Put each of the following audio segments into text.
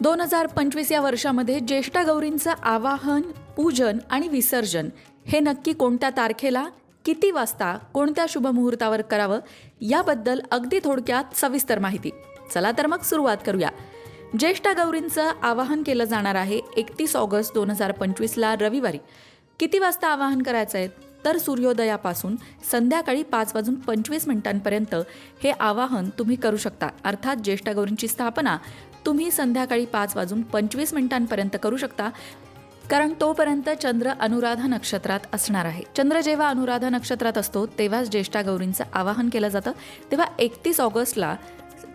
दोन हजार पंचवीस या वर्षामध्ये ज्येष्ठा गौरींचं आवाहन पूजन आणि विसर्जन हे नक्की कोणत्या तारखेला किती वाजता कोणत्या शुभमुहूर्तावर करावं याबद्दल अगदी थोडक्यात सविस्तर माहिती. चला तर मग सुरुवात करूया. ज्येष्ठा गौरींचं आवाहन केलं जाणार आहे एकतीस ऑगस्ट दोन हजार पंचवीसला रविवारी. किती वाजता आवाहन करायचं आहे? तर सूर्योदयापासून संध्याकाळी पाच वाजून पंचवीस मिनिटांपर्यंत हे आवाहन तुम्ही करू शकता. अर्थात ज्येष्ठ गौरींची स्थापना तुम्ही संध्याकाळी पाच वाजून पंचवीस मिनिटांपर्यंत करू शकता कारण तोपर्यंत चंद्र अनुराधा नक्षत्रात असणार आहे. चंद्र जेव्हा अनुराधा नक्षत्रात असतो तेव्हाच ज्येष्ठा गौरींचं आवाहन केलं जातं. तेव्हा एकतीस ऑगस्टला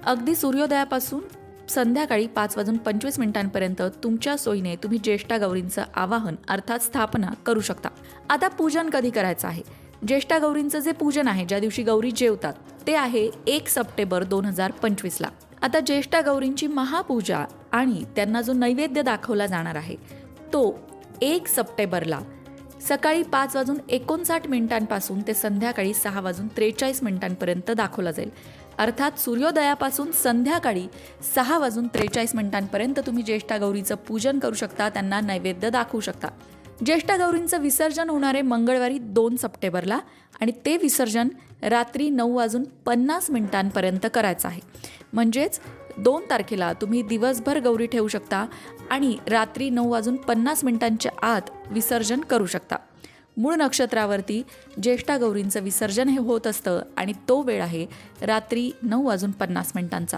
अगदी सूर्योदयापासून संध्याकाळी पाच वाजून पंचवीस मिनिटांपर्यंत तुमच्या सोयीने तुम्ही ज्येष्ठा गौरींचं आवाहन अर्थात स्थापना करू शकता. आता पूजन कधी करायचं आहे? ज्येष्ठा गौरींचं जे पूजन आहे ज्या दिवशी गौरी जेवतात ते आहे एक सप्टेंबर दोन हजार पंचवीसला. आता ज्येष्ठा गौरींची महापूजा आणि त्यांना जो नैवेद्य दाखवला जाणार आहे तो एक सप्टेंबरला सकाळी पाच वाजून एकोणसाठ मिनिटांपासून ते संध्याकाळी सहा वाजून त्रेचाळीस मिनिटांपर्यंत दाखवला जाईल. अर्थात सूर्योदयापासून संध्याकाळी सहा वाजून त्रेचाळीस मिनिटांपर्यंत तुम्ही ज्येष्ठा गौरीचं पूजन करू शकता त्यांना नैवेद्य दाखवू शकता. ज्येष्ठा गौरींचं विसर्जन होणार आहे मंगळवारी दोन सप्टेंबरला आणि ते विसर्जन रात्री नऊ वाजून पन्नास मिनिटांपर्यंत करायचं आहे. म्हणजेच दोन तारखेला तुम्ही दिवसभर गौरी ठेवू शकता आणि रात्री नऊ वाजून पन्नास मिनिटांच्या आत विसर्जन करू शकता. मूळ नक्षत्रावरती ज्येष्ठा गौरींचं विसर्जन हे होत असतं आणि तो वेळ आहे रात्री नऊ वाजून पन्नास मिनिटांचा.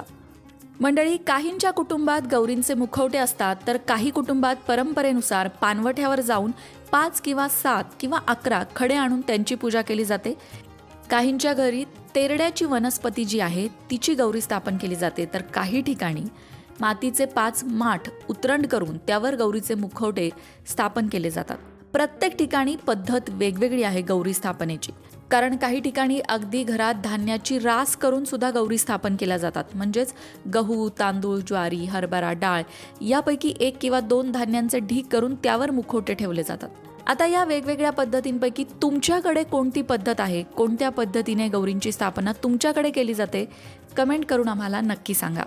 मंडळी काहींच्या कुटुंबात गौरींचे मुखवटे असतात तर काही कुटुंबात परंपरेनुसार पानवठ्यावर जाऊन पाच किंवा सात किंवा अकरा खडे आणून त्यांची पूजा केली जाते. काहींच्या घरी तेरड्याची वनस्पती जी आहे तिची गौरी स्थापन केली जाते. तर काही ठिकाणी मातीचे पाच माठ उतरंड करून त्यावर गौरीचे मुखवटे स्थापन केले जातात. प्रत्येक ठिकाणी पद्धत वेगवेगळी आहे गौरी स्थापनेची. कारण काही ठिकाणी अगदी घरात धान्याची रास करून सुद्धा गौरी स्थापन केल्या जातात. म्हणजेच गहू तांदूळ ज्वारी हरभरा डाळ यापैकी एक किंवा दोन धान्यांचे ढीक करून त्यावर मुखवटे ठेवले जातात. आता या वेगवेगळ्या पद्धतींपैकी तुमच्याकडे कोणती पद्धत आहे? कोणत्या पद्धतीने गौरींची स्थापना तुमच्याकडे केली जाते? कमेंट करून आम्हाला नक्की सांगा.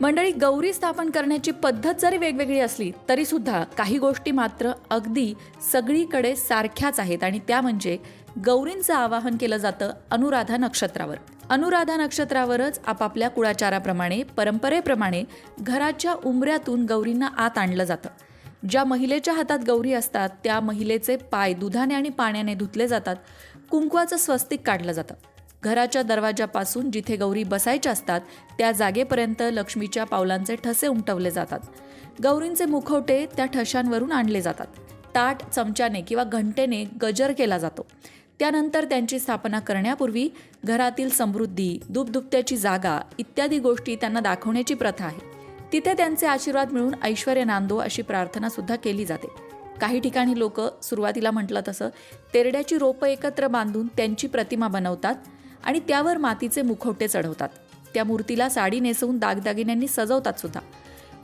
मंडळी गौरी स्थापन करण्याची पद्धत जरी वेगवेगळी असली तरी सुद्धा काही गोष्टी मात्र अगदी सगळीकडे सारख्याच आहेत आणि त्या म्हणजे गौरींचं आवाहन केलं जातं अनुराधा नक्षत्रावर. अनुराधा नक्षत्रावरच आपापल्या कुळाचाराप्रमाणे परंपरेप्रमाणे घराच्या उंबऱ्यातून गौरींना आत आणलं जातं. ज्या महिलेच्या हातात गौरी असतात त्या महिलेचे पाय दुधाने आणि पाण्याने धुतले जातात कुंकवाचं स्वस्तिक काढलं जातं. घराच्या दरवाजापासून जिथे गौरी बसायच्या असतात त्या जागेपर्यंत लक्ष्मीच्या पावलांचे ठसे उमटवले जातात. गौरींचे मुखवटे त्या ठशांवरून आणले जातात. ताट चमच्याने किंवा घंटेने गजर केला जातो. त्यानंतर त्यांची स्थापना करण्यापूर्वी घरातील समृद्धी दुपदुपत्याची जागा इत्यादी गोष्टी त्यांना दाखवण्याची प्रथा आहे. तिथे त्यांचे आशीर्वाद मिळून ऐश्वर नांदो अशी प्रार्थना सुद्धा केली जाते. काही ठिकाणी लोक सुरुवातीला म्हटलं तसं तेरड्याची रोपं एकत्र बांधून त्यांची प्रतिमा बनवतात. आणि त्यावर मातीचे मुखवटे चढवतात. त्या मूर्तीला साडी नेसवून दागदागिन्यांनी सजवतात सुद्धा.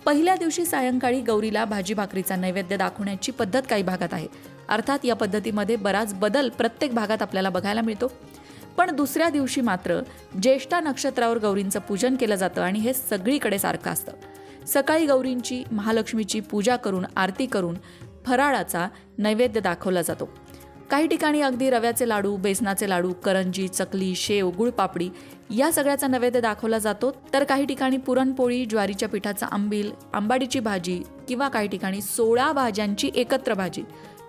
पहिल्या दिवशी सायंकाळी गौरीला भाजी भाकरीचा नैवेद्य दाखवण्याची पद्धत काही भागात आहे. अर्थात या पद्धतीमध्ये बराच बदल प्रत्येक भागात आपल्याला बघायला मिळतो. पण दुसऱ्या दिवशी मात्र ज्येष्ठा नक्षत्रावर गौरींचं पूजन केलं जातं आणि हे सगळीकडे सारखं असतं. सकाळी गौरींची महालक्ष्मीची पूजा करून आरती करून फराळाचा नैवेद्य दाखवला जातो. काही ठिकाणी अगदी रव्याचे लाडू बेसनाचे लाडू करंजी चकली शेव गुळपापडी या सगळ्याचा नैवेद्य दाखवला जातो. तर काही ठिकाणी पुरणपोळी ज्वारीच्या पिठाचा आंबील आंबाडीची भाजी किंवा काही ठिकाणी सोळा भाज्यांची एकत्र भाजी.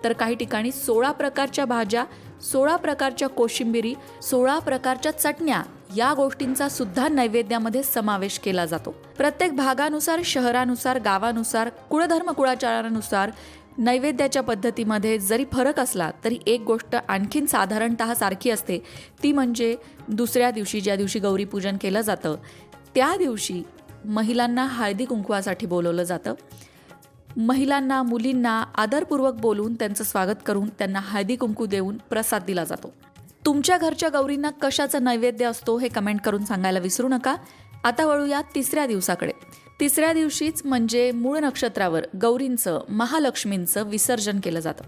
तर काही ठिकाणी सोळा प्रकारच्या भाज्या सोळा प्रकारच्या कोशिंबिरी सोळा प्रकारच्या चटण्या या गोष्टींचा सुद्धा नैवेद्यामध्ये समावेश केला जातो. प्रत्येक भागानुसार शहरानुसार गावानुसार कुळधर्म कुळाचारानुसार नैवेद्याच्या पद्धतीमध्ये जरी फरक असला तरी एक गोष्ट आणखीन साधारणतः सारखी असते. ती म्हणजे दुसऱ्या दिवशी ज्या दिवशी गौरीपूजन केलं जातं त्या दिवशी महिलांना हळदी कुंकवासाठी बोलवलं जातं. महिलांना मुलींना आदरपूर्वक बोलून त्यांचं स्वागत करून त्यांना हळदी कुंकू देऊन प्रसाद दिला जातो. तुमच्या घरच्या गौरींना कशाचा नैवेद्य असतो हे कमेंट करून सांगायला विसरू नका. आता वळूया तिसऱ्या दिवसाकडे. तिसऱ्या दिवशीच म्हणजे मूळ नक्षत्रावर गौरींचं महालक्ष्मींचं विसर्जन केलं जातं.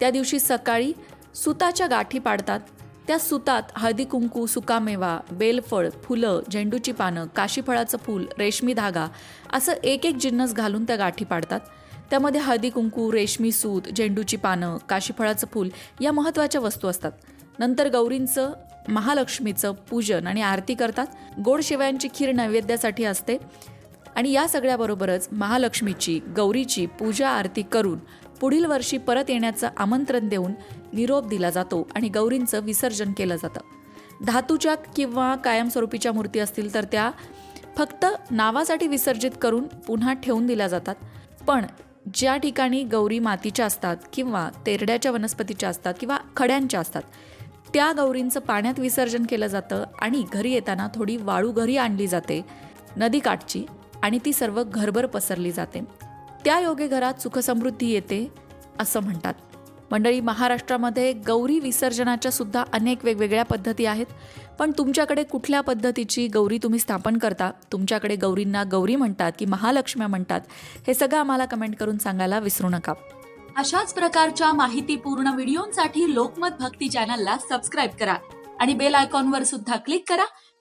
त्या दिवशी सकाळी सुताच्या गाठी पाडतात. त्या सुतात हळदी कुंकू सुकामेवा बेलफळ फुलं झेंडूची पानं काशीफळाचं फूल रेशमी धागा असं एक एक जिन्नस घालून त्या गाठी पाडतात. त्यामध्ये हळदी कुंकू रेशमी सूत झेंडूची पानं काशीफळाचं फूल या महत्त्वाच्या वस्तू असतात. नंतर गौरींचं महालक्ष्मीचं पूजन आणि आरती करतात. गोड शेवयांची खीर नैवेद्यासाठी असते. आणि या सगळ्याबरोबरच महालक्ष्मीची गौरीची पूजा आरती करून पुढील वर्षी परत येण्याचं आमंत्रण देऊन निरोप दिला जातो आणि गौरींचं विसर्जन केलं जातं. धातूच्या किंवा कायमस्वरूपीच्या मूर्ती असतील तर त्या फक्त नावासाठी विसर्जित करून पुन्हा ठेवून दिल्या जातात. पण ज्या ठिकाणी गौरी मातीच्या असतात किंवा तेरड्याच्या वनस्पतीच्या असतात किंवा खड्यांच्या असतात त्या गौरींचं पाण्यात विसर्जन केलं जातं आणि घरी येताना थोडी वाळू घरी आणली जाते. नदीकाठची आणि ती सर्व घरभर पसरली जाते. त्या योगे घरात सुखसमृद्धी येते असं म्हणतात. मंडळी महाराष्ट्रामध्ये गौरी विसर्जनाच्या सुद्धा अनेक वेगवेगळ्या पद्धती आहेत पण तुमच्याकडे कुठल्या पद्धतीची गौरी तुम्ही स्थापन करता? तुमच्याकडे गौरींना गौरी म्हणतात की महालक्ष्म्या म्हणतात? हे सगळं आम्हाला कमेंट करून सांगायला विसरू नका. अशाच प्रकारच्या माहितीपूर्ण व्हिडिओंसाठी लोकमत भक्ती चॅनलला सबस्क्राईब करा आणि बेल आयकॉनवर सुद्धा क्लिक करा.